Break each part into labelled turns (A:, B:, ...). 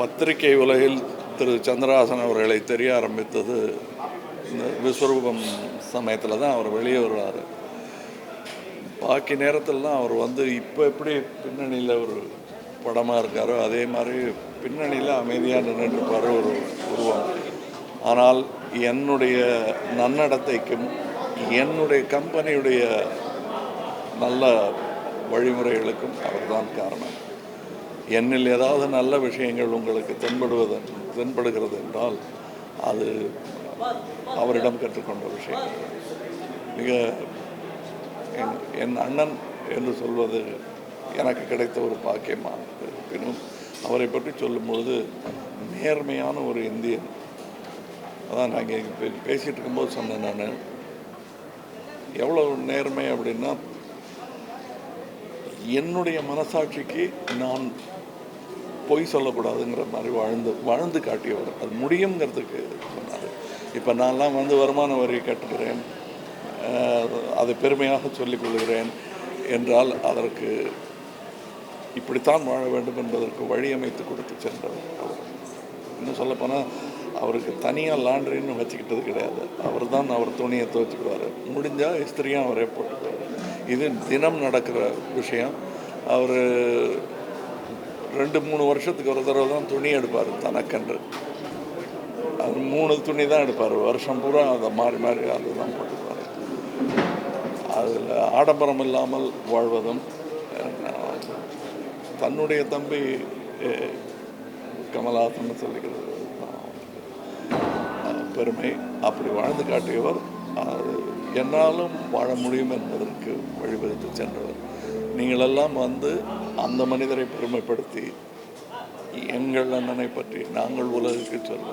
A: பத்திரிகை உலகில் திரு சந்திரஹாசன் அவர்களை தெரிய ஆரம்பித்தது இந்த விஸ்வரூபம் சமயத்தில் தான் அவர் வெளியே வருவார். பாக்கி நேரத்திலலாம் அவர் வந்து இப்போ எப்படி பின்னணியில் ஒரு படமாக இருக்காரோ அதே மாதிரி பின்னணியில் அமைதியாக நின்றுட்டுருப்பார் ஒரு உருவம். ஆனால் என்னுடைய நன்னடத்தைக்கும் என்னுடைய கம்பெனியுடைய நல்ல வழிமுறைகளுக்கும் அவர்தான் காரணம். என்னில் ஏதாவது நல்ல விஷயங்கள் உங்களுக்கு தென்படுவது தென்படுகிறது என்றால் அது அவரிடம் கற்றுக்கொண்ட விஷயம். மிக என் என் அண்ணன் என்று சொல்வது எனக்கு கிடைத்த ஒரு பாக்கியமாக இருப்பினும் அவரை பற்றி சொல்லும்பொழுது நேர்மையான ஒரு இந்தியன். அதான் நாங்கள் இங்கே பேசிகிட்டு இருக்கும்போது சொன்னேன் நான். எவ்வளோ நேர்மை அப்படின்னா என்னுடைய மனசாட்சிக்கு நான் பொய் சொல்லக்கூடாதுங்கிற மாதிரி வாழ்ந்து வாழ்ந்து காட்டியவர். அது முடியுங்கிறதுக்கு சொன்னார். இப்போ நான்லாம் வந்து வருமான வரி கட்டுகிறேன். அதை பெருமையாக சொல்லிக் கொள்கிறேன் என்றால் அதற்கு இப்படித்தான் வாழ வேண்டும் என்பதற்கு வழி அமைத்து கொடுத்து சென்றவர் அவர். இன்னும் சொல்லப்போனால் அவருக்கு தனியாக லாண்ட்ரின்னு வச்சுக்கிட்டது கிடையாது. அவர் தான் அவர் துணியை துவச்சிக்குவார் முடிஞ்சால் இஸ்திரியும் அவரே போட்டுக்குவார் இது தினம் நடக்கிற விஷயம். அவர் ரெண்டு மூணு வருஷத்துக்கு ஒரு தடவை தான் துணி எடுப்பார் தனக்கன்று. அது மூணு துணி தான் எடுப்பார். வருஷம் பூரா அதை மாறி மாறி அதை தான் போட்டுப்பார். அதில் ஆடம்பரம் இல்லாமல் வாழ்வதும் தன்னுடைய தம்பி கமலாசன் கமலஹாசன் சொல்லிக்கிறது. பெருமை. அப்படி வாழ்ந்து காட்டியவர் அது என்னாலும் வாழ முடியும் என்பதற்கு வழிவகுத்து சென்றவர். நீங்களெல்லாம் வந்து அந்த மனிதரை பெருமைப்படுத்தி எங்கள் அண்ணனை பற்றி நாங்கள் உலகுக்கு சொல்ல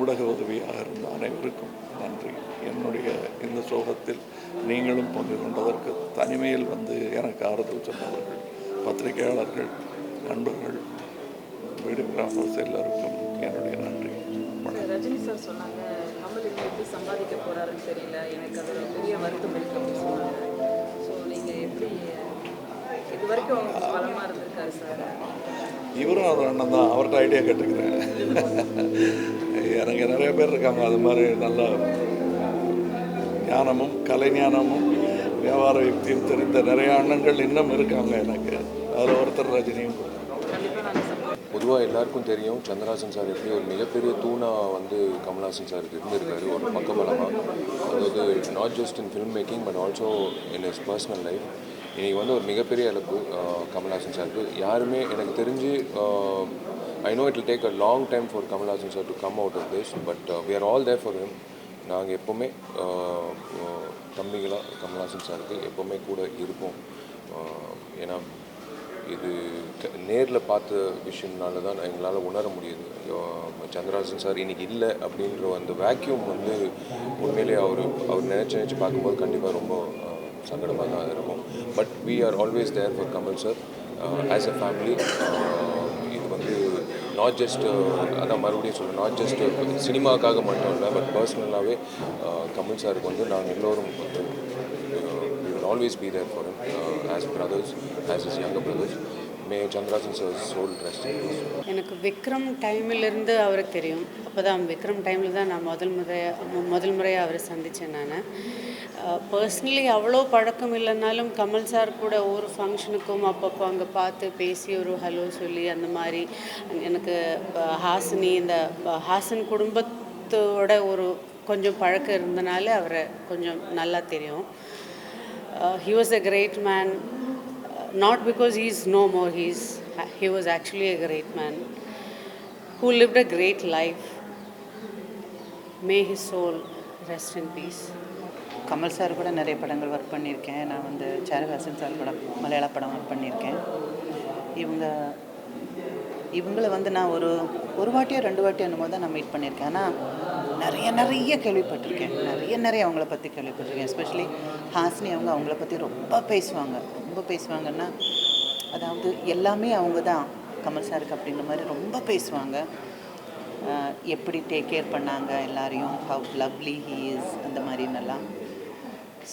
A: ஊடக உதவியாக இருந்த அனைவருக்கும் நன்றி. என்னுடைய இந்த சோகத்தில் நீங்களும் பங்கு கொண்டதற்கு தனிமையில் வந்து எனக்கு ஆறுதல் சொன்னவர்கள் பத்திரிகையாளர்கள் நண்பர்கள் வீடு வீடியோகிராஃபர்ஸ் எல்லாருக்கும் என்னுடைய நன்றி.
B: ரஜினி சார் சொன்னாங்க கமல் எப்படி சம்பாதிக்க போறாருன்னு தெரியல. எனக்கு அது பெரிய வருத்தம் இருக்கு அப்படின்னு சொன்னாங்க. ஸோ நீங்க எப்படி
A: இவரும் ஒரு அண்ணன் தான். அவர்கிட்ட ஐடியா கேட்டுக்கிறேன். எனக்கு நிறைய பேர் இருக்காங்க. அது மாதிரி நல்ல ஞானமும் கலை ஞானமும் வியாபார யுக்தியும் தெரிந்த நிறைய அண்ணன்கள் இன்னும் இருக்காங்க எனக்கு. அதில் ஒருத்தர் ரஜினியும்.
C: பொதுவாக எல்லாருக்கும் தெரியும் சந்திரஹாசன் சார் எப்படி ஒரு மிகப்பெரிய தூணாக வந்து கமல்ஹாசன் சாருக்கு இருந்திருக்காரு ஒரு பக்கபலமாக அதாவது not just in film making but also in his personal life இன்றைக்கி வந்து ஒரு மிகப்பெரிய இழப்பு கமல்ஹாசன் சாருக்கு. யாருமே எனக்கு தெரிஞ்சு I know it will take a long time for Kamalhaasan sir to come out of this but we are all there for him நாங்கள் எப்போவுமே தம்பிகளாக கமல்ஹாசன் சாருக்கு எப்போவுமே கூட இருப்போம். ஏன்னா இது நேரில் பார்த்த விஷயம்னால தான் எங்களால் உணர முடியுது. சந்திராசன் சார் இன்னைக்கு இல்லை அப்படின்ற அந்த வேக்யூம் வந்து உண்மையிலேயே அவர் அவர் நினச்சி நினச்சி பார்க்கும்போது கண்டிப்பாக ரொம்ப சங்கடமாக தான் இருக்கும் but we are always there for Kamal sir as a family இது வந்து நாட் ஜஸ்ட் uh, அதான் மறுபடியும் சொல்கிறேன் நாட் ஜஸ்ட் uh, சினிமாக்காக மட்டும் இல்லை பட் பர்சனலாகவே கமல் சாருக்கு வந்து நாங்கள் எல்லோரும் வந்து always be there for us for him uh, as brothers, as his younger brothers.
D: எனக்கு விக்ரம் டைமிலிருந்து அவருக்கு தெரியும். அப்போ தான் விக்ரம் டைமில் தான் நான் முதல் முறையாக முதல் முறையாக அவரை சந்தித்தேன் நான். பர்சனலி அவ்வளோ பழக்கம் இல்லைனாலும் கமல் சார் கூட ஒவ்வொரு ஃபங்க்ஷனுக்கும் அப்பப்போ அங்கே பார்த்து பேசி ஒரு ஹலோ சொல்லி அந்த மாதிரி. எனக்கு ஹாசினி இந்த ஹாசன் குடும்பத்தோட ஒரு கொஞ்சம் பழக்கம் இருந்தனால அவரை கொஞ்சம் நல்லா தெரியும். He was a great man not because he is no no he he's he was actually a great man who lived a great life. May his soul rest in
E: Kamal sir கூட நிறைய படங்கள் work பண்ணியிருக்கேன். நான் வந்து Charuhasan sir கூட மலையாள படம் work பண்ணியிருக்கேன். இவங்க இவங்கள வந்து நான் ஒரு ஒரு வாட்டியோ ரெண்டு வாட்டியோ என்னமோ தான் நான் மீட் பண்ணியிருக்கேன். ஆனால் நிறைய நிறைய கேள்விப்பட்டிருக்கேன். நிறைய நிறைய அவங்கள பற்றி கேள்விப்பட்டிருக்கேன். எஸ்பெஷலி ஹாஸ்னி அவங்க அவங்கள பற்றி ரொம்ப பேசுவாங்க. ரொம்ப பேசுவாங்கன்னா அதாவது எல்லாமே அவங்க தான். கமல் சாருக்கு அப்படின்ற மாதிரி ரொம்ப பேசுவாங்க. எப்படி டேக் கேர் பண்ணாங்க எல்லாரையும்? ஹவ் லவ்லி ஹீ இஸ் அந்த மாதிரின்னெல்லாம்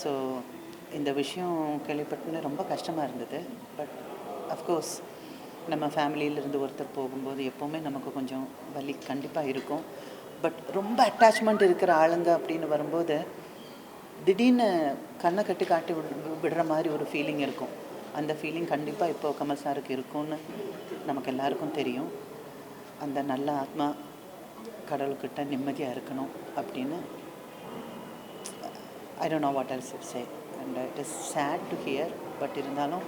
E: ஸோ இந்த விஷயம் கேள்விப்பட்டோன்னே ரொம்ப கஷ்டமாக இருந்தது. பட் அஃப்கோர்ஸ் நம்ம ஃபேமிலியிலேருந்து ஒருத்தர் போகும்போது எப்போவுமே நமக்கு கொஞ்சம் வலி கண்டிப்பாக இருக்கும். பட் ரொம்ப அட்டாச்மெண்ட் இருக்கிற ஆளுங்க அப்படின்னு வரும்போது திடீர்னு கண்ணை கட்டி காட்டி விடு- விடுற மாதிரி ஒரு ஃபீலிங் இருக்கும். அந்த ஃபீலிங் கண்டிப்பாக இப்போ கமல் சாருக்கு இருக்கும்னு நமக்கு எல்லாருக்கும் தெரியும். அந்த நல்ல ஆத்மா கடவுள்கிட்ட நிம்மதியாக இருக்கணும் அப்படின்னு I don't know what else it say and it is sad to hear but இருந்தாலும்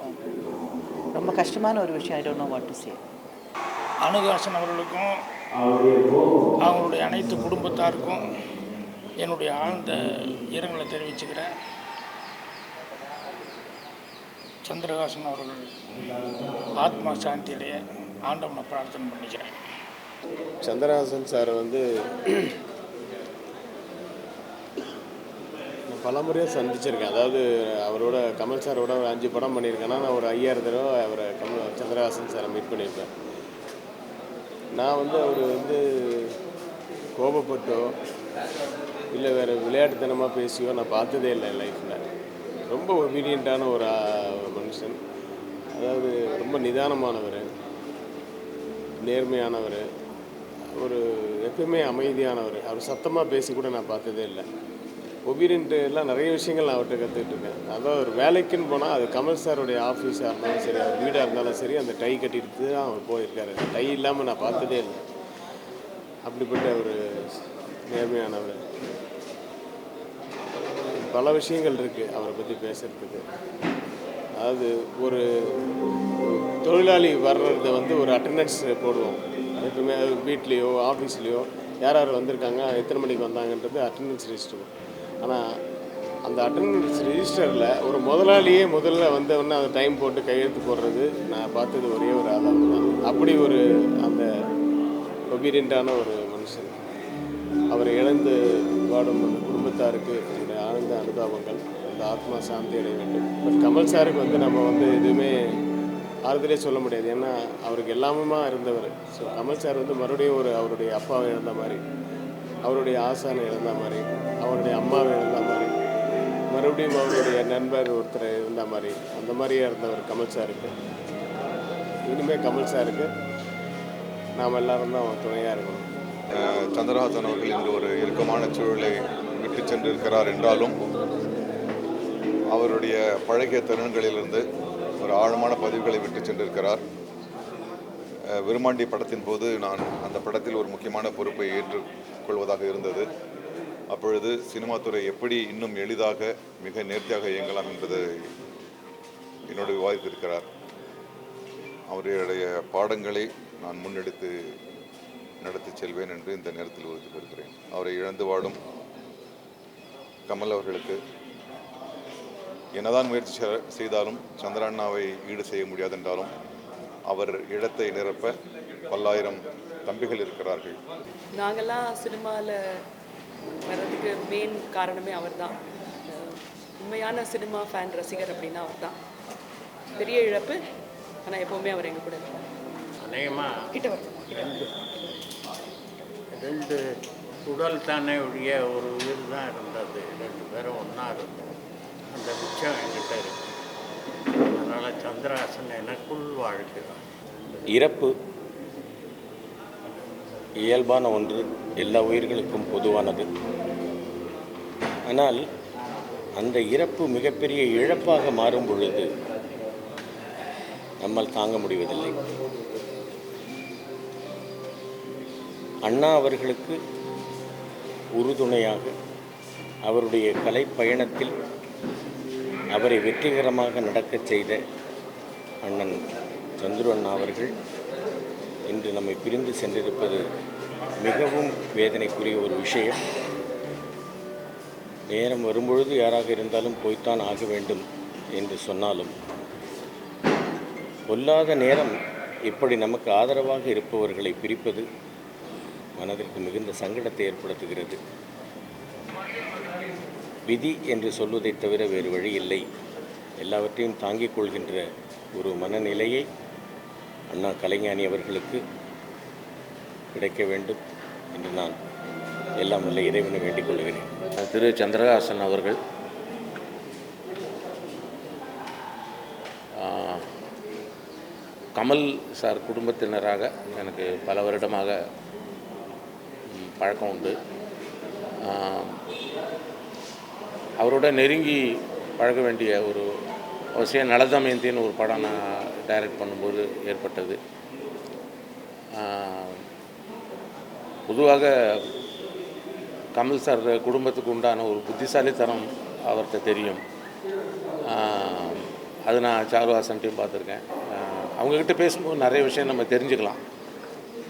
E: அஹ், ரொம்ப கஷ்டமான ஒரு விஷயம். I don't know what to say
F: Anuhaasan அவர்களுக்கும் அவங்களுடைய அனைத்து குடும்பத்தாருக்கும் என்னுடைய ஆழ்ந்த இரங்கலை தெரிவிச்சுக்கிறேன். சந்திரகாசன் அவர்கள் ஆத்மா சாந்தியடைய ஆண்டவனை பிரார்த்தனை பண்ணிக்கிறேன்.
G: சந்திரஹாசன் சார் வந்து நான் பல முறையாக சந்திச்சிருக்கேன். அதாவது அவரோட கமல் சாரோட ஒரு அஞ்சு படம் பண்ணியிருக்கேன்னா நான் ஒரு ஐயாயிரம் தடவை அவரை கமல் சந்திரஹாசன் சாரை மீட் பண்ணியிருப்பேன். நான் வந்து அவர் வந்து கோபப்பட்டோ இல்லை வேறு விளையாட்டுத்தனமாக பேசியோ நான் பார்த்ததே இல்லை என் லைஃப்பில் ரொம்ப ஒபீடியண்ட்டான ஒரு மனுஷன். அதாவது ரொம்ப நிதானமானவர். நேர்மையானவர். ஒரு எப்பயுமே அமைதியானவர். அவர் சத்தமாக பேசி கூட நான் பார்த்ததே இல்லை. ஒபீரியன்ட்டு எல்லாம் நிறைய விஷயங்கள் நான் அவர்கிட்ட கற்றுக்கிட்டு இருக்கேன் ஒரு வேலைக்குன்னு போனால் அது கமல் சாருடைய ஆஃபீஸாக இருந்தாலும் சரி அவர் வீடாக இருந்தாலும் சரி அந்த டை கட்டிட்டு தான் அவர் போயிருக்காரு. டை இல்லாமல் நான் பார்த்ததே இல்லை. அப்படிப்பட்ட ஒரு நேர்மையானவர். பல விஷயங்கள் இருக்குது அவரை பற்றி பேசுகிறதுக்கு அதாவது ஒரு தொழிலாளி வர்றத வந்து ஒரு அட்டண்டன்ஸ் போடுவோம். எப்பவுமே வீட்லேயோ ஆஃபீஸ்லேயோ யார் யார் வந்திருக்காங்க எத்தனை மணிக்கு வந்தாங்கன்றது அட்டண்டன்ஸ் ரெஜிஸ்டர் ஆனால் அந்த அட்டண்டன்ஸ் ரிஜிஸ்டரில் ஒரு முதலாளியே முதல்ல வந்தவொடனே அந்த டைம் போட்டு கையெழுத்து போடுறது நான் பார்த்தது ஒரே ஒரு ஆதாரம் தான். அப்படி ஒரு அந்த ஒபீடியண்ட்டான ஒரு மனுஷன். அவரை இழந்து வாடும் அந்த குடும்பத்தாருக்கு என்னுடைய ஆழ்ந்த அனுதாபங்கள் அந்த ஆத்மா சாந்தி அடைய வேண்டும். பட் கமல் சாருக்கு வந்து நம்ம வந்து எதுவுமே ஆறுதலே சொல்ல முடியாது. ஏன்னா அவருக்கு எல்லாமுமா இருந்தவர். ஸோ கமல் சார் வந்து மறுபடியும் ஒரு அவருடைய அப்பாவை இழந்த மாதிரி. அவருடைய ஆசானை இழந்த மாதிரி அவருடைய அம்மாவை இழந்த மாதிரி மறுபடியும் அவருடைய நண்பர் ஒருத்தர் இருந்த மாதிரி அந்த மாதிரியே இருந்தவர் கமல் சாருக்கு இனிமேல் கமல் சாருக்கு நாம் எல்லாரும் தான் துணையாக இருக்கணும்.
H: சந்திரஹாசன் அவர்கள் இன்று ஒரு இறுக்கமான சூழலை விட்டு சென்றிருக்கிறார் என்றாலும் அவருடைய பழகிய தருணங்களிலிருந்து ஒரு ஆழமான பதிவுகளை விட்டு சென்றிருக்கிறார். விருமாண்டி படத்தின் போது நான் அந்த படத்தில் ஒரு முக்கியமான பொறுப்பை ஏற்றுக்கொள்வதாக இருந்தது. அப்பொழுது சினிமா துறை எப்படி இன்னும் எளிதாக மிக நேர்த்தியாக இயங்கலாம் என்பதை என்னோடு விவாதித்திருக்கிறார். அவருடைய பாடங்களை நான் முன்னெடுத்து நடத்தி செல்வேன் என்று இந்த நேரத்தில் உறுதி கொடுக்கிறேன் அவரை இழந்து வாடும் கமல் அவர்களுக்கு என்னதான் முயற்சி செ- செய்தாலும் சந்திரண்ணாவை ஈடு செய்ய முடியாதென்றாலும் அவர் இடத்தை நிரப்ப பல்லாயிரம் தம்பிகள் இருக்கிறார்கள்.
I: நாங்கள்லாம் சினிமாவில் வர்றதுக்கு மெயின் காரணமே அவர் தான் உண்மையான சினிமா ஃபேன் ரசிகர் அப்படின்னா அவர் தான் பெரிய இழப்பு ஆனால் எப்போவுமே அவர் எங்கள் கூட இருப்பார்.
J: அநேகமாக
I: கிட்ட வரணும்
J: ரெண்டு உடல் தானே ஒழிய ஒரு உயிர் தான் இருந்தது. ரெண்டு பேரும் ஒன்றா இருந்தோம். அந்த மிச்சம் என்கிட்ட இருக்கு. அதனால் சந்திராசன் எனக்குள் வாழ்கிறான்
K: இறப்பு இயல்பான ஒன்று எல்லா உயிர்களுக்கும் பொதுவானது. ஆனால் அந்த இறப்பு மிகப்பெரிய இழப்பாக மாறும் பொழுது நம்மால் தாங்க முடிவதில்லை. அண்ணா அவர்களுக்கு உறுதுணையாக அவருடைய கலை பயணத்தில் அவரை வெற்றிகரமாக நடக்கச் செய்த அண்ணன் சந்துரு அண்ணா அவர்கள் இன்று நம்மை பிரிந்து சென்றிருப்பது மிகவும் வேதனைக்குரிய ஒரு விஷயம். நேரம் வரும்பொழுது யாராக இருந்தாலும் போய்த்தான் ஆக வேண்டும் என்று சொன்னாலும் பொல்லாத நேரம் இப்படி நமக்கு ஆதரவாக இருப்பவர்களை பிரிப்பது மனதிற்கு மிகுந்த சங்கடத்தை ஏற்படுத்துகிறது. விதி என்று சொல்வதை தவிர வேறு வழி இல்லை. எல்லாவற்றையும் தாங்கிக் கொள்கின்ற ஒரு மனநிலையை அண்ணா கலைஞானி அவர்களுக்கு கிடைக்க வேண்டும் என்று நான் எல்லாம் வல்ல இறைவனை வேண்டிக் கொள்கிறேன்.
L: திரு சந்திரகாசன் அவர்கள் கமல் சார் குடும்பத்தினராக எனக்கு பல வருடமாக பழக்கம் உண்டு. அவரோட நெருங்கி பழக வேண்டிய ஒரு அவசியம் நலதமயந்தின்னு ஒரு படம் நான் டைரக்ட் பண்ணும்போது ஏற்பட்டது. பொதுவாக கமல் சார் குடும்பத்துக்கு உண்டான ஒரு புத்திசாலித்தனம் அவர்கிட்ட தெரியும். அது நான் சாருவாசன்ட்டையும் பார்த்துருக்கேன். அவங்கக்கிட்ட பேசும்போது நிறைய விஷயம் நம்ம தெரிஞ்சுக்கலாம்.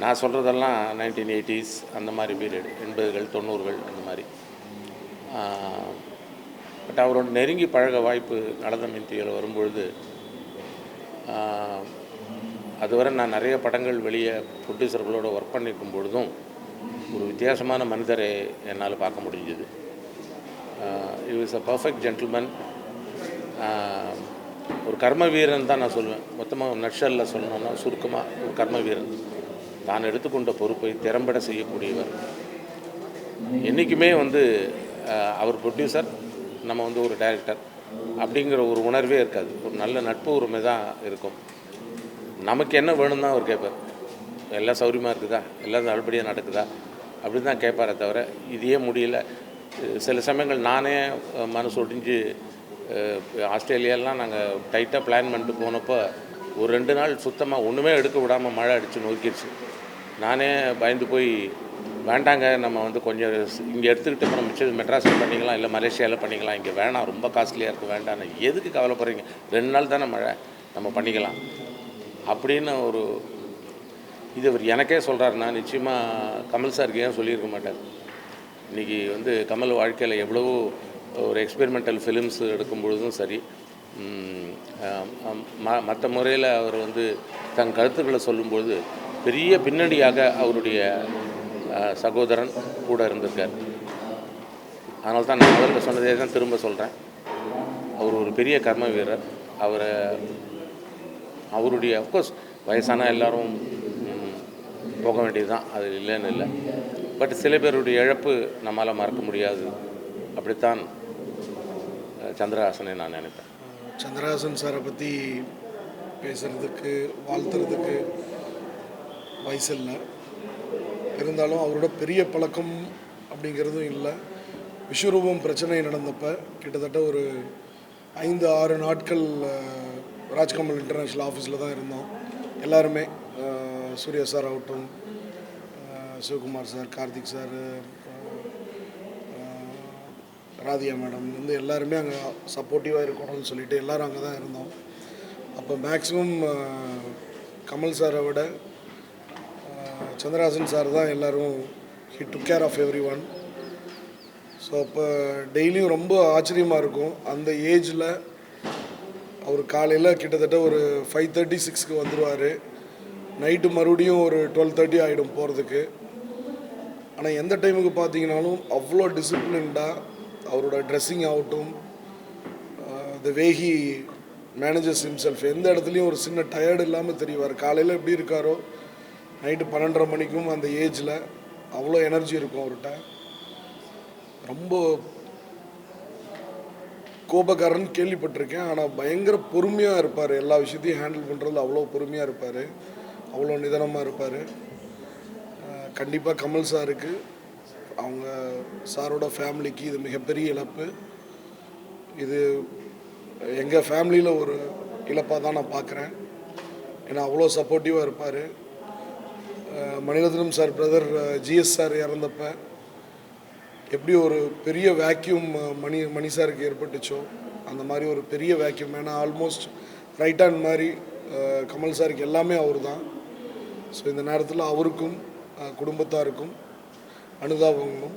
L: நான் சொல்கிறதெல்லாம் நைன்டீன் எயிட்டிஸ் அந்த மாதிரி பீரியட் எண்பதுகள் தொண்ணூறுகள் அந்த மாதிரி. பட் அவரோட நெருங்கி பழக வாய்ப்பு நடந்த மின்தியில் வரும்பொழுது அதுவரை நான் நிறைய படங்கள் வெளியே ப்ரொடியூசர்களோட ஒர்க் பண்ணியிருக்கும் பொழுதும் ஒரு வித்தியாசமான மனிதரை என்னால் பார்க்க முடிஞ்சது. இஸ் அ பர்ஃபெக்ட் ஜென்டில்மேன் ஒரு கர்ம வீரன் தான் நான் சொல்லுவேன் மொத்தமாக நட்ஷலில் சொல்லணும்னா சுருக்கமாக ஒரு கர்ம வீரன். தான் எடுத்துக்கொண்ட பொறுப்பை திறம்பட செய்யக்கூடியவர். என்றைக்குமே வந்து அவர் ப்ரொடியூசர் நம்ம வந்து ஒரு டைரக்டர் அப்படிங்கிற ஒரு உணர்வே இருக்காது. ஒரு நல்ல நட்பு உரிமை தான் இருக்கும். நமக்கு என்ன வேணும் தான் அவர் கேட்பார். எல்லாம் சௌரியமாக இருக்குதா? எல்லாம் நல்லபடியாக நடக்குதா? அப்படின்னு தான் கேட்பாரே தவிர இதையே முடியல. சில சமயங்கள் நானே மனசு ஒடிஞ்சு ஆஸ்திரேலியாலாம் நாங்கள் டைட்டாக பிளான் பண்ணிட்டு போனப்போ ஒரு ரெண்டு நாள் சுத்தமாக ஒன்றுமே எடுக்க விடாமல் மழை அடித்து நோக்கிடுச்சு நானே பயந்து போய் வேண்டாங்க நம்ம வந்து கொஞ்சம் இங்கே எடுத்துக்கிட்டு நம்ம மிச்சம் மெட்ராஸில் பண்ணிக்கலாம் இல்லை மலேசியாவில் பண்ணிக்கலாம். இங்கே வேணாம் ரொம்ப காஸ்ட்லியாக இருக்குது வேண்டாம். எதுக்கு கவலைப்படுறீங்க? ரெண்டு நாள் தானே மழை நம்ம பண்ணிக்கலாம். அப்படின்னு ஒரு இது அவர் எனக்கே சொல்கிறாருன்னா நிச்சயமாக கமல் சாருக்கு ஏன் சொல்லியிருக்க மாட்டார் இன்றைக்கி வந்து கமல் வாழ்க்கையில் எவ்வளவோ ஒரு எக்ஸ்பெரிமெண்டல் ஃபிலிம்ஸ் எடுக்கும் பொழுதும் சரி மற்ற முறையில் அவர் வந்து தன் கருத்துக்களை சொல்லும்பொழுது பெரிய பின்னணியாக அவருடைய சகோதரன் கூட இருந்திருக்கார். அதனால தான் நான் முதல்ல சொன்னதே தான் திரும்ப சொல்கிறேன் அவர் ஒரு பெரிய கர்ம வீரர். அவரை அவருடைய அஃப்கோர்ஸ் வயசான எல்லோரும் போக வேண்டியது தான் அது இல்லைன்னு இல்லை. பட் சில பேருடைய இழப்பு நம்மளால் மறக்க முடியாது. அப்படித்தான் சந்திரஹாசனை நான் நினைப்பேன்.
M: சந்திரஹாசன் சாரை பற்றி பேசுகிறதுக்கு வாழ்த்துறதுக்கு வயசு இல்லை. இருந்தாலும் அவரோட பெரிய பழக்கம் அப்படிங்கிறதும் இல்லை. விஸ்வரூபம் பிரச்சனை நடந்தப்போ கிட்டத்தட்ட ஒரு ஐந்து ஆறு நாட்கள் ராஜ்கமல் இன்டர்நேஷ்னல் ஆஃபீஸில் தான் இருந்தோம். எல்லாருமே சூர்யா சார் ஆகட்டும் Sivakumar sir Karthik sir Radhiya madam வந்து எல்லாருமே அங்கே சப்போர்ட்டிவாக இருக்கணும்னு சொல்லிட்டு எல்லோரும் அங்கே தான் இருந்தோம். அப்போ மேக்ஸிமம் கமல் சாரை விட சந்திராசன் சார் தான் எல்லோரும் he took care of everyone so அப்போ டெய்லியும் ரொம்ப ஆச்சரியமாக இருக்கும். அந்த ஏஜில் அவர் காலையில் கிட்டத்தட்ட ஒரு ஃபைவ் தேர்ட்டி சிக்ஸ்க்கு வந்துடுவார் நைட்டு மறுபடியும் ஒரு டுவெல் தேர்ட்டி ஆகிடும் போகிறதுக்கு ஆனால் எந்த டைமுக்கு பார்த்தீங்கனாலும் அவ்வளோ டிசிப்ளின்டாக அவரோட ட்ரெஸ்ஸிங் ஆகட்டும் த வேகி மேனேஜர்ஸ் ஹிம்செல்ஃப் எந்த இடத்துலையும் ஒரு சின்ன டயர்டு இல்லாமல் தெரிவார். காலையில் எப்படி இருக்காரோ நைட்டு பன்னெண்டரை மணிக்கும் அந்த ஏஜில் அவ்வளோ எனர்ஜி இருக்கும் அவர்கிட்ட. ரொம்ப கோபக்காரன் கேள்விப்பட்டிருக்கேன். ஆனால் பயங்கர பொறுமையாக இருப்பார். எல்லா விஷயத்தையும் ஹேண்டில் பண்ணுறதுல அவ்வளோ பொறுமையாக இருப்பார். அவ்வளோ நிதானமாக இருப்பார். கண்டிப்பாக கமல் சாருக்கு அவங்க சாரோட ஃபேமிலிக்கு இது மிகப்பெரிய இழப்பு. இது எங்கள் ஃபேமிலியில் ஒரு இழப்பாக தான் நான் பார்க்குறேன் ஏன்னா அவ்வளோ சப்போர்ட்டிவாக இருப்பார். Maniratnam sir brother GS sir இறந்தப்ப எப்படி ஒரு பெரிய வேக்யூம் மணி மணி சாருக்கு ஏற்பட்டுச்சோ அந்த மாதிரி ஒரு பெரிய வேக்யூம் ஏன்னா ஆல்மோஸ்ட் ரைட் ஹேண்ட் மாதிரி கமல் சாருக்கு எல்லாமே அவர் தான் ஸோ இந்த நேரத்தில் அவருக்கும் குடும்பத்தாருக்கும் அனுதாபங்களும்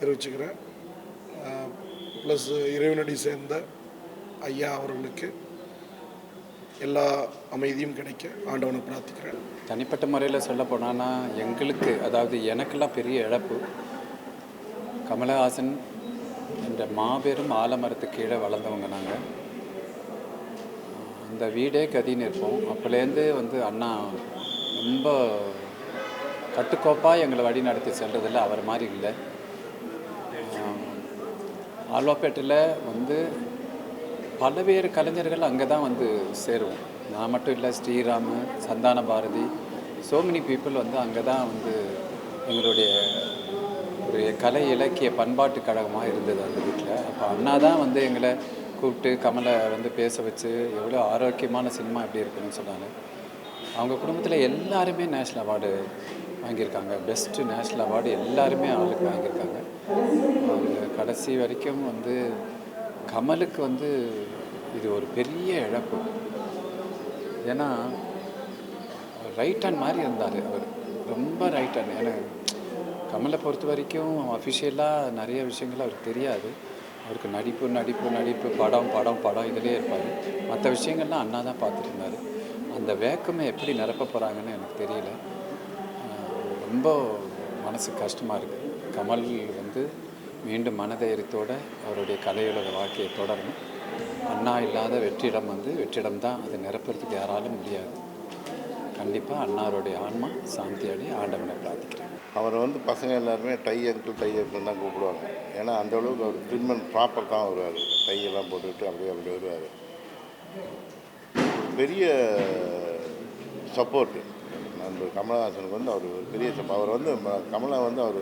M: தெரிவிச்சுக்கிறேன். ப்ளஸ் இறைவனடி சேர்ந்த ஐயா அவர்களுக்கு எல்லா அமைதியும் கிடைக்க ஆண்டவனை பிரார்த்திக்கிறேன்.
N: தனிப்பட்ட முறையில் சொல்ல போனான்னா எங்களுக்கு அதாவது எனக்கெல்லாம் பெரிய இழப்பு. கமலஹாசன் என்ற மாபெரும் ஆலமரத்துக்கு கீழே வளர்ந்தவங்க நாங்கள் அந்த வீடே கதின்னு இருப்போம் அப்போலேருந்து வந்து அண்ணா ரொம்ப கட்டுக்கோப்பாக எங்களை வழி நடத்தி செல்றதில்ல அவர் மாதிரி இல்லை. ஆழ்வாப்பேட்டில் வந்து பல்வேறு கலைஞர்கள் அங்கே தான் வந்து சேருவோம். நான் மட்டும் இல்லை Sriram Santhana Bharathi so many people வந்து அங்கே தான் வந்து எங்களுடைய ஒரு கலை இலக்கிய பண்பாட்டு கழகமாக இருந்தது அந்த வீட்டில். அப்போ அண்ணா தான் வந்து எங்களை கூப்பிட்டு கமலை வந்து பேச வச்சு எவ்வளோ ஆரோக்கியமான சினிமா எப்படி இருக்குன்னு சொன்னாங்க அவங்க குடும்பத்தில் எல்லாருமே நேஷ்னல் அவார்டு வாங்கியிருக்காங்க. பெஸ்ட்டு நேஷ்னல் அவார்டு எல்லாருமே ஆளுக்கு வாங்கியிருக்காங்க. அவங்க கடைசி வரைக்கும் வந்து கமலுக்கு வந்து இது ஒரு பெரிய இழப்பு. ஏன்னா ரைட் ஹேண்ட் மாதிரி இருந்தார் அவர். ரொம்ப ரைட் ஹேண்ட் ஏன்னா கமலை பொறுத்த வரைக்கும் அஃபிஷியலாக நிறைய விஷயங்கள் அவருக்கு தெரியாது. அவருக்கு நடிப்பு நடிப்பு நடிப்பு படம் படம் படம் இதிலே இருப்பார். மற்ற விஷயங்கள்லாம் அண்ணா தான் பார்த்துருந்தார் அந்த வேக்கமே எப்படி நிரப்ப போகிறாங்கன்னு எனக்கு தெரியல. ரொம்ப மனசு கஷ்டமாக இருக்குது கமல் வந்து மீண்டும் மனதைரியத்தோடு அவருடைய கலையுலக வாழ்க்கையை தொடரணும். அண்ணா இல்லாத வெற்றிடம் வந்து வெற்றிடம் தான். அதை நிரப்புறதுக்கு யாராலும் முடியாது. கண்டிப்பாக அண்ணாருடைய ஆன்மா சாந்தி அடைய ஆண்டவனை பிரார்த்திக்கிறேன்.
O: அவரை வந்து பசங்க எல்லாருமே டை அங்கிள் டை அங்கிள் தான் கூப்பிடுவாங்க. ஏன்னா அந்த அளவுக்கு அவர் ட்ரீட்மெண்ட் ப்ராப்பர் தான் வருவார். டையெல்லாம் போட்டுக்கிட்டு அப்படியே அப்படி வருவார். பெரிய சப்போர்ட்டு நம்ம கமலஹாசனுக்கு வந்து அவர் ஒரு பெரிய சப்போ அவர் வந்து கமலா வந்து அவர்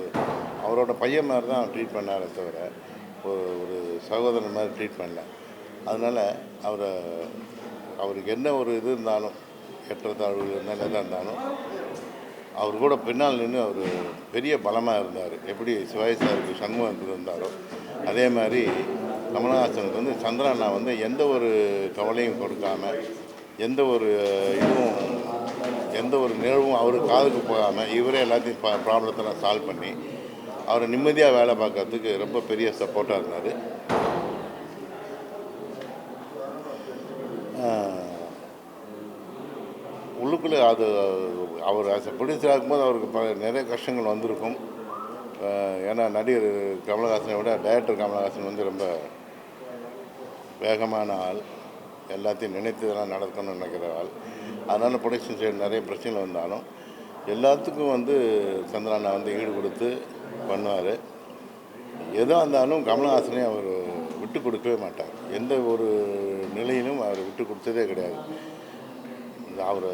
O: அவரோட பையன் மாதிரி தான் ட்ரீட் பண்ணாரே தவிர ஒரு ஒரு சகோதரன் மாதிரி ட்ரீட் பண்ணல. அதனால் அவரை அவருக்கு என்ன ஒரு இது இருந்தாலும் ஏற்றத்தாழ்வு இருந்தாலும் எதாக இருந்தாலும் அவர் கூட பின்னால் நின்று அவர் பெரிய பலமாக இருந்தார். எப்படி சிவாஜி சாருக்கு சண்முகம் இருந்தாரோ அதே மாதிரி கமலஹாசனுக்கு வந்து சந்திரண்ணா வந்து எந்த ஒரு கவலையும் கொடுக்காம எந்த ஒரு இதுவும் எந்த ஒரு நிகழ்வும் அவர் காதுக்கு போகாமல் இவரே எல்லாத்தையும் ப்ராப்ளத்தெல்லாம் சால்வ் பண்ணி அவரை நிம்மதியாக வேலை பார்க்கறதுக்கு ரொம்ப பெரிய சப்போர்ட்டாக இருந்தார். உள்ளுக்குள்ளே அது அவர் ஆஸ் ப்ரொடியூசர் ஆகும்போது அவருக்கு ப நிறைய கஷ்டங்கள் வந்திருக்கும். ஏன்னா நடிகர் கமலஹாசனை விட டைரக்டர் கமலஹாசன் வந்து ரொம்ப வேகமான ஆள். எல்லாத்தையும் நினைத்ததெல்லாம் நடக்கணும்னு நினைக்கிற ஆள். அதனால் ப்ரொடக்ஷன் சைடு நிறைய பிரச்சனைகள் வந்தாலும் எல்லாத்துக்கும் வந்து சந்திரானா வந்து ஈடு கொடுத்து பண்ணுவார் எதாக இருந்தாலும் கமல்ஹாசனையும் அவர் விட்டு கொடுக்கவே மாட்டார். எந்த ஒரு நிலையிலும் அவர் விட்டு கொடுத்ததே கிடையாது. அவர்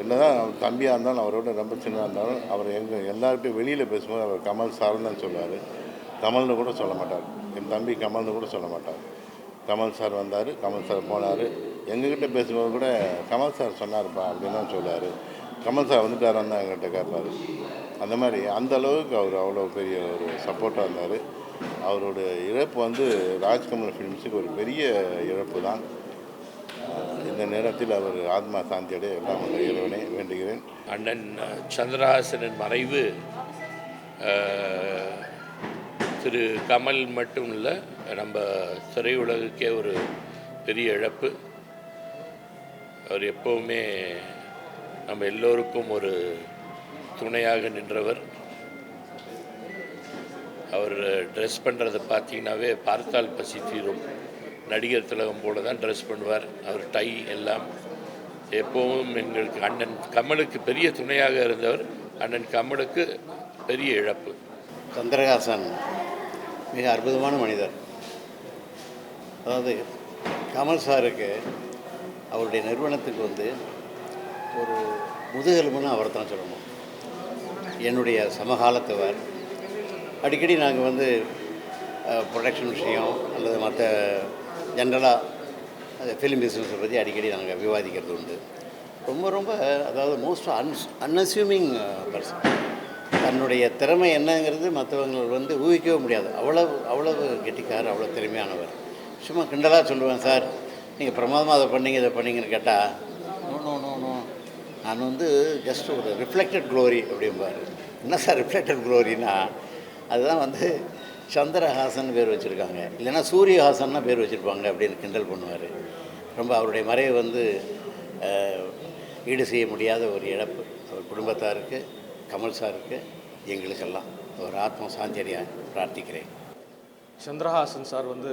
O: என்னதான் அவர் தம்பியாக இருந்தாலும் அவரோட ரொம்ப சின்னதாக இருந்தாலும் அவர் எங்கள் எல்லாருக்கும் வெளியில் பேசும்போது அவர் கமல் சார்னு தான் சொல்லுவார். கமல்னு கூட சொல்ல மாட்டார். என் தம்பி கமல்னு கூட சொல்ல மாட்டார். கமல் சார் வந்தார் கமல் சார் போனார். எங்ககிட்ட பேசும்போது கூட கமல் சார் சொன்னார்ப்பா அப்படின்னு தான் சொல்லுவார். கமல் சார் வந்துட்டாரான்னு தான் எங்கள்கிட்ட கேட்பார். அந்த மாதிரி அந்த அளவுக்கு அவர் அவ்வளோ பெரிய ஒரு சப்போர்ட்டாக இருந்தார். அவரோட இழப்பு வந்து ராஜ்கமல் ஃபிலிம்ஸுக்கு ஒரு பெரிய இழப்பு தான். இந்த நேரத்தில் அவர் ஆத்மா சாந்தியடைய எல்லாம் இறைவனை வேண்டுகிறேன்.
P: அண்ணன் சந்திரஹாசனின் uh, மறைவு uh, திரு கமல் மட்டும் இல்லை நம்ம திரையுலகுக்கே ஒரு பெரிய இழப்பு. அவர் எப்போவுமே நம்ம எல்லோருக்கும் ஒரு துணையாக நின்றவர். அவர் ட்ரெஸ் பண்ணுறதை பார்த்தீங்கன்னாவே பார்த்தால் பசி தீரும் நடிகர் திலகம் போல தான் ட்ரெஸ் பண்ணுவார். அவர் டை எல்லாம் எப்போவும் எங்களுக்கு அண்ணன் கமலுக்கு பெரிய துணையாக இருந்தவர். அண்ணன் கமலுக்கு பெரிய இழப்பு.
Q: சந்திரகாசன் மிக அற்புதமான மனிதர். அதாவது கமல் சாருக்கு அவருடைய நிறுவனத்துக்கு வந்து ஒரு முதுகெலும்புன்னு அவர் தான் சொல்லணும். என்னுடைய சமகாலத்தவர். அடிக்கடி நாங்கள் வந்து ப்ரொடக்ஷன் விஷயம் அல்லது மற்ற ஜென்ரலாக அந்த ஃபிலிம் பிஸ்னஸை பற்றி அடிக்கடி நாங்கள் விவாதிக்கிறது உண்டு. ரொம்ப ரொம்ப அதாவது மோஸ்ட் அன் அன்அசியூமிங் பர்சன் தன்னுடைய திறமை என்னங்கிறது மற்றவங்கள் வந்து ஊகிக்கவே முடியாது. அவ்வளவு அவ்வளவு கெட்டிக்கார் அவ்வளோ திறமையானவர். சும்மா கிண்டலாக சொல்லுவேன் சார் நீங்கள் பிரமாதமாக அதை பண்ணீங்க இதை பண்ணீங்கன்னு கேட்டால் நோ நோ நோ நோ நான் வந்து ஜஸ்ட் ஒரு ரிஃப்ளெக்டட் க்ளோரி அப்படிம்பார். என்ன சார் ரிஃப்ளெக்டட் க்ளோரினா அதுதான் வந்து சந்திரஹாசன் பேர் வச்சுருக்காங்க. இல்லைன்னா சூரியஹாசன்னா பேர் வச்சுருப்பாங்க அப்படின்னு கிண்டல் பண்ணுவார். ரொம்ப அவருடைய மறைவை வந்து ஈடு செய்ய முடியாத ஒரு இழப்பு. அவர் குடும்பத்தாருக்கு கமல் சாருக்கு எங்களுக்கெல்லாம். ஒரு ஆத்ம சாந்தியடைய பிரார்த்திக்கிறேன்.
R: சந்திரஹாசன் சார் வந்து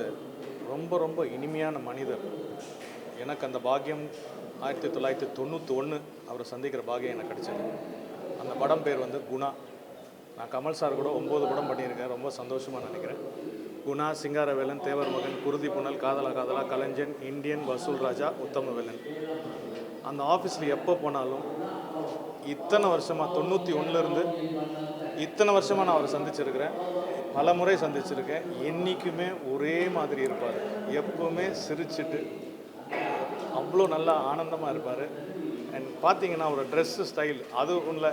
R: ரொம்ப ரொம்ப இனிமையான மனிதர். எனக்கு அந்த பாக்கியம் ஆயிரத்தி தொள்ளாயிரத்தி தொண்ணூற்றி ஒன்று அவரை சந்திக்கிற பாகியம் எனக்கு கிடச்சது. அந்த படம் பேர் வந்து குணா. நான் கமல் சார் கூட ஒம்பது படம் பண்ணியிருக்கேன். ரொம்ப சந்தோஷமாக நினைக்கிறேன். குணா சிங்காரவேலன் தேவர் மகன் குருதி புனல் காதலா காதலா கலைஞன் இந்தியன் வசூல் ராஜா உத்தமவேலன் அந்த ஆஃபீஸில் எப்போ போனாலும் இத்தனை வருஷமாக தொண்ணூற்றி ஒன்றுலேருந்து இத்தனை வருஷமாக நான் அவரை சந்திச்சிருக்கிறேன். பல முறை சந்திச்சிருக்கேன். என்றைக்குமே ஒரே மாதிரி இருப்பார். எப்போவுமே சிரிச்சிட்டு அவ்வளோ நல்லா ஆனந்தமாக இருப்பார். அண்ட் பார்த்தீங்கன்னா ஒரு ட்ரெஸ்ஸு ஸ்டைல் அது ஒன்றில்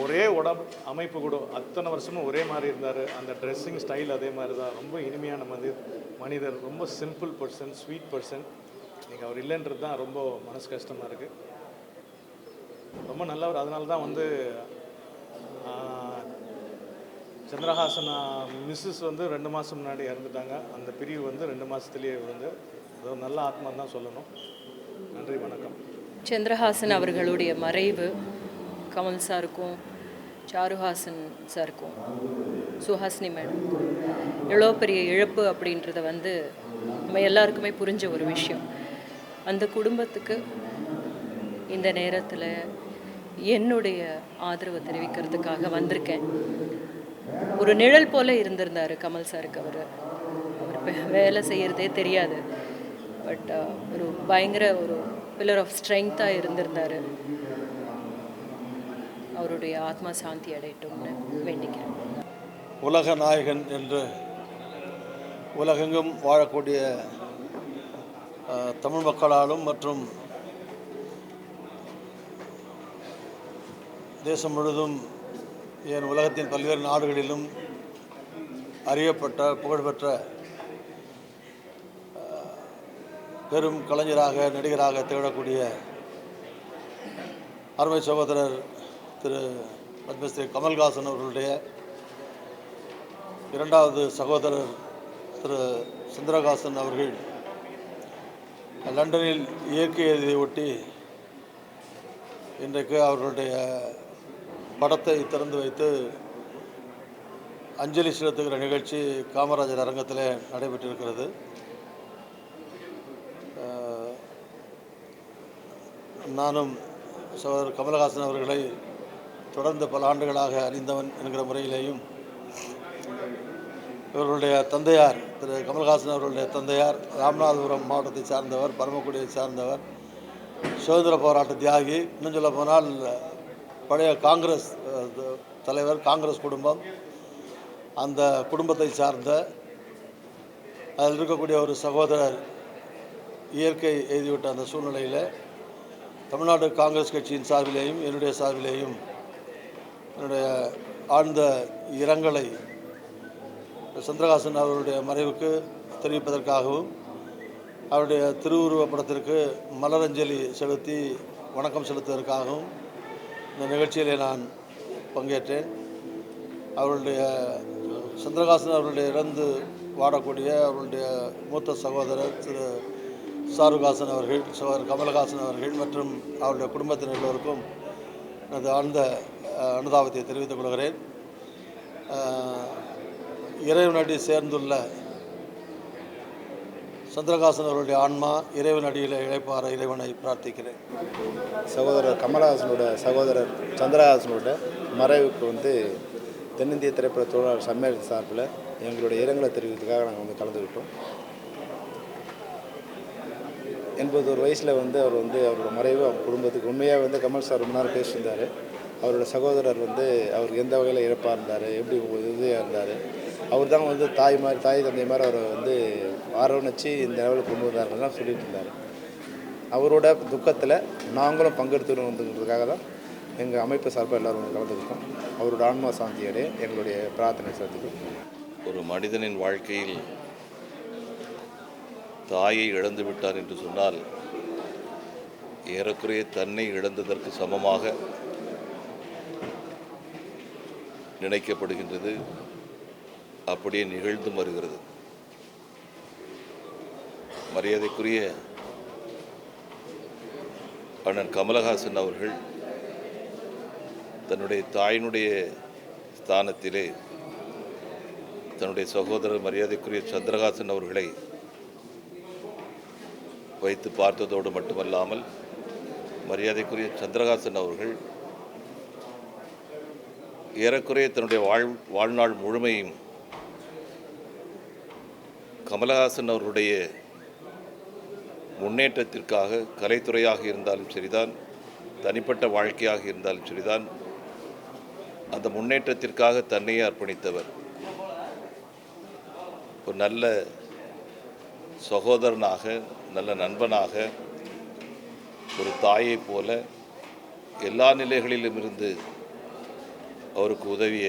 R: ஒரே உடம்பு அமைப்பு கூட அத்தனை வருஷமும் ஒரே மாதிரி இருந்தார். அந்த ட்ரெஸ்ஸிங் ஸ்டைல் அதே மாதிரி தான் ரொம்ப இனிமையான மனிதர் மனிதர் ரொம்ப சிம்பிள் பர்சன் ஸ்வீட் பர்சன் நீங்கள் அவர் இல்லைன்றது தான் ரொம்ப மனசு கஷ்டமாக இருக்குது ரொம்ப நல்லவர். அதனால தான் வந்து சந்திரஹாசனா மிஸ்ஸஸ் வந்து ரெண்டு மாதம் முன்னாடி இறந்துட்டாங்க அந்த பிரிவு வந்து ரெண்டு மாதத்துலேயே வந்து அது ஒரு நல்ல ஆத்மா தான் சொல்லணும். நன்றி வணக்கம்.
S: சந்திரஹாசன் அவர்களுடைய மறைவு கமல் சாருக்கும் சாருஹாசன் சாருக்கும். சுஹாசினி மேடம். எவ்வளோ பெரிய இழப்பு அப்படின்றத வந்து நம்ம எல்லாருக்குமே புரிஞ்ச ஒரு விஷயம். அந்த குடும்பத்துக்கு இந்த நேரத்தில் என்னுடைய ஆதரவு தெரிவிக்கிறதுக்காக வந்திருக்கேன். ஒரு நிழல் போல இருந்திருந்தார் கமல் சாருக்கு அவர். அவர் வேலை செய்கிறதே தெரியாது. பட் ஒரு பயங்கர ஒரு பில்லர் ஆஃப் ஸ்ட்ரெங்க்த்தாக இருந்திருந்தார். அவருடைய ஆத்மா சாந்தி அடையட்டும்னு வேண்டிக்கிறேன்.
T: உலக நாயகன் என்று உலகெங்கும் வாழக்கூடிய தமிழ் மக்களாலும் மற்றும் தேசம் முழுதும் ஏன் உலகத்தின் பல்வேறு நாடுகளிலும் அறியப்பட்ட புகழ்பெற்ற பெரும் கலைஞராக நடிகராக திகழக்கூடிய அருமை சகோதரர் திரு பத்மஸ்ரீ கமல்ஹாசன் அவர்களுடைய இரண்டாவது சகோதரர் திரு சுந்தரகாசன் அவர்கள் லண்டனில் இயற்கை ஒட்டி இன்றைக்கு அவர்களுடைய படத்தை திறந்து வைத்து அஞ்சலி செலுத்துகிற நிகழ்ச்சி காமராஜர் அரங்கத்தில் நடைபெற்றிருக்கிறது. நானும் சகோதரர் கமலஹாசன் அவர்களை தொடர்ந்து பல ஆண்டுகளாக அறிந்தவன் என்கிற முறையிலேயும் இவர்களுடைய தந்தையார் திரு கமல்ஹாசன் அவர்களுடைய தந்தையார் ராமநாதபுரம் மாவட்டத்தை சார்ந்தவர் பரமக்குடியை சார்ந்தவர் சுதந்திர போராட்ட தியாகி இன்னும் சொல்ல போனால் பழைய காங்கிரஸ் தலைவர் காங்கிரஸ் குடும்பம் அந்த குடும்பத்தை சார்ந்த அதில் இருக்கக்கூடிய ஒரு சகோதரர் இயற்கை எழுதிவிட்ட அந்த சூழ்நிலையில் தமிழ்நாடு காங்கிரஸ் கட்சியின் சார்பிலேயும் என்னுடைய சார்பிலேயும் என்னுடைய ஆழ்ந்த இரங்கலை சந்திரகாசன் அவருடைய மறைவுக்கு தெரிவிப்பதற்காகவும் அவருடைய திருவுருவப் படத்திற்கு மலரஞ்சலி செலுத்தி வணக்கம் செலுத்துவதற்காகவும் இந்த நிகழ்ச்சியிலே நான் பங்கேற்றேன். அவருடைய சந்திரகாசன் அவருடைய இறந்து வாடக்கூடிய அவருடைய மூத்த சகோதரர் திரு சாருகாசன் அவர்கள் சகோதரர் கமலஹாசன் அவர்கள் மற்றும் அவருடைய குடும்பத்தினர் எல்லோருக்கும் எனது ஆழ்ந்த அனுதாபத்தை தெரிவித்துக் கொள்கிறேன். இறைவனடி சேர்ந்துள்ள சந்திரகாசன் அவருடைய ஆன்மா இறைவன் அடியில் இழைப்பார இறைவனை பிரார்த்திக்கிறேன்.
U: சகோதரர் கமலஹாசனோட சகோதரர் சந்திரஹாசனோட மறைவுக்கு வந்து தென்னிந்திய திரைப்பட தொழிலாளர் சம்மேளன சார்பில் எங்களுடைய இரங்கலை தெரிவிக்கிறதுக்காக நாங்கள் வந்து கலந்துக்கிட்டோம். எண்பத்தோரு வயசில் வந்து அவர் வந்து அவரோட மறைவு அவர் குடும்பத்துக்கு உண்மையாக வந்து கமல் சார் ரொம்ப நேரம் பேசியிருந்தார். அவரோட சகோதரர் வந்து அவருக்கு எந்த வகையில் இறப்பாக இருந்தார் எப்படி உதவியாக இருந்தார் அவர் தான் வந்து தாய் மாதிரி தாய் தந்தை மாதிரி அவரை வந்து அரவணைச்சு இந்த லெவலில் கொண்டு வந்தாருலாம் சொல்லிட்டு இருந்தார். அவரோட துக்கத்தில் நாங்களும் பங்கெடுத்துக்கணுன்றதுக்காக தான் எங்கள் அமைப்பு சார்பாக எல்லோரும் கலந்துக்கிட்டோம். அவரோட ஆன்மா சாந்தியோடைய எங்களுடைய பிரார்த்தனை சார்த்துக்கிறோம்
V: ஒரு மனிதனின் வாழ்க்கையில் தாயை இழந்து விட்டார் என்று சொன்னால் ஏறக்குறைய தன்னை இழந்ததற்கு சமமாக நினைக்கப்படுகின்றது. அப்படியே நிகழ்ந்தும் வருகிறது மரியாதைக்குரிய அண்ணன் கமலஹாசன் அவர்கள் தன்னுடைய தாயினுடைய ஸ்தானத்திலே தன்னுடைய சகோதரர் மரியாதைக்குரிய சந்திரகாசன் அவர்களை வைத்து பார்த்ததோடு மட்டுமல்லாமல் மரியாதைக்குரிய சந்திரகாசன் அவர்கள் ஏறக்குறைய தன்னுடைய வாழ் வாழ்நாள் முழுமையும் கமலஹாசன் அவர்களுடைய முன்னேற்றத்திற்காக கலைத்துறையாக இருந்தாலும் சரிதான் தனிப்பட்ட வாழ்க்கையாக இருந்தாலும் சரிதான் அந்த முன்னேற்றத்திற்காக தன்னையே அர்ப்பணித்தவர். ஒரு நல்ல சகோதரனாக நல்ல நண்பனாக ஒரு தாயைப் போல எல்லா நிலைகளிலும் இருந்து அவருக்கு உதவிய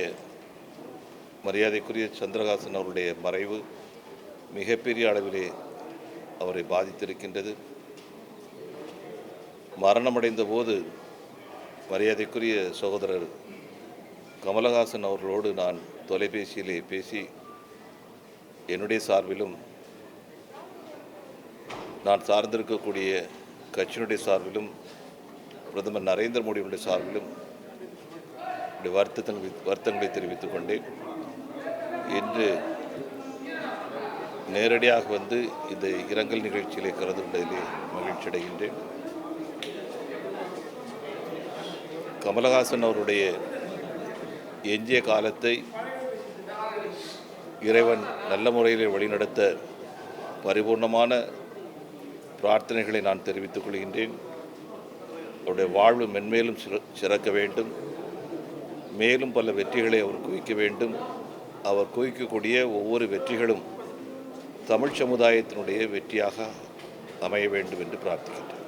V: மரியாதைக்குரிய சந்திரகாசன் அவருடைய மறைவு மிகப்பெரிய அளவிலே அவரை பாதித்திருக்கின்றது. மரணமடைந்த போது மரியாதைக்குரிய சகோதரர் கமலஹாசன் அவர்களோடு நான் தொலைபேசியிலே பேசி என்னுடைய சார்பிலும் நான் சார்ந்திருக்கக்கூடிய கட்சியினுடைய சார்பிலும் பிரதமர் நரேந்திர மோடியினுடைய சார்பிலும் என்னுடைய வருத்தங்களை வருத்தங்களை தெரிவித்துக் கொண்டேன். இன்று நேரடியாக வந்து இந்த இரங்கல் நிகழ்ச்சியிலே கலந்து கொண்டதிலே மகிழ்ச்சி அடைகின்றேன். கமலஹாசன் அவருடைய எஞ்சிய காலத்தை இறைவன் நல்ல முறையிலே வழிநடத்த பரிபூர்ணமான பிரார்த்தனைகளை நான் தெரிவித்துக் கொள்கின்றேன். அவருடைய வாழ்வு மென்மேலும் சிற- சிறக்க வேண்டும். மேலும் பல வெற்றிகளை அவர் குவிக்க வேண்டும். அவர் குவிக்கக்கூடிய ஒவ்வொரு வெற்றிகளும் தமிழ் சமுதாயத்தினுடைய வெற்றியாக அமைய வேண்டும் என்று பிரார்த்திக்கின்றேன்.